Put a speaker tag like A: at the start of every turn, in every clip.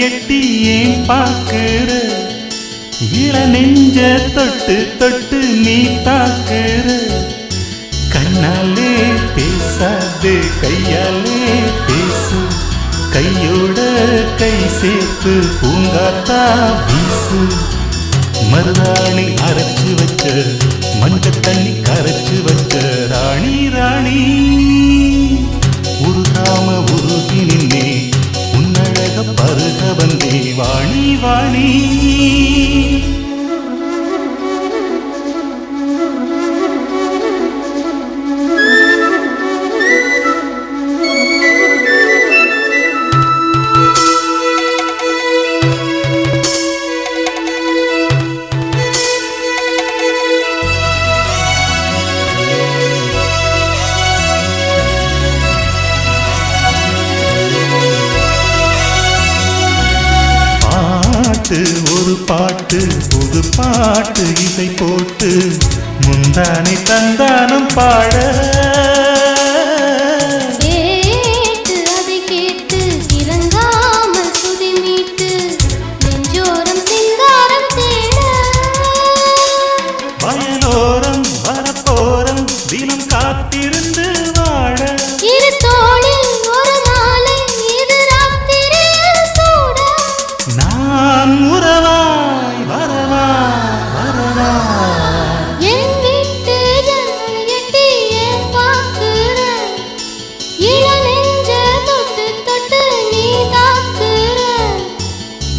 A: எட்டி ஏன் பார்க்கிற இள நெஞ்ச தொட்டு தொட்டு நீ தாக்குற கண்ணாலே பேசாது கையாலே பேசு. கையோட கை சேர்த்து பூங்காத்தா வீசு. மருதாணி அரைச்சு வச்ச மஞ்ச தண்ணி கரைச்சு வச்ச ராணி ராணி. உருகாம உருகி நின்னே பாட்டு ஒரு பாட்டு புது பாட்டு இசை போட்டு முந்தானை தந்தானம் பாட.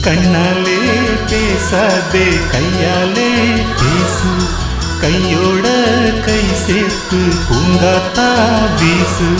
A: கண்ணாலே பேசாதே கையாலே பேசு. கையோட கை சேர்த்து பூங்காத்தா வீசு.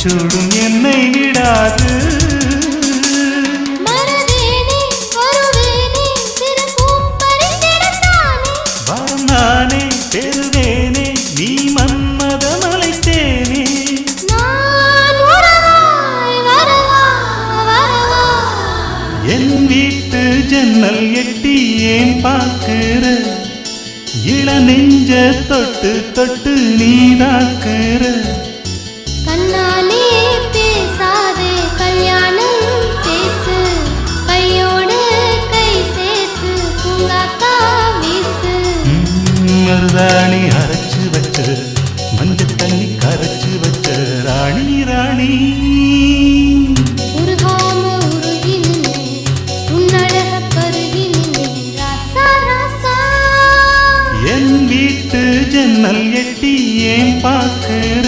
B: முச்சூடும் என்னை விடாது. நானே
A: பெறுவேனே நீ மன்மத மலைத்தேனே நான் உறவாய் வரவா வரவா.
B: என் வீட்டு ஜன்னல் எட்டி ஏன் பார்க்கிற? இள நெஞ்ச தொட்டு தொட்டு நீ
A: மருதாணி அரைச்சு வச்ச மஞ்ச தண்ணி
B: கரைச்சு வச்ச ராணி ராணி.
A: என் வீட்டு ஜன்னல் எட்டி ஏன் பார்க்கிற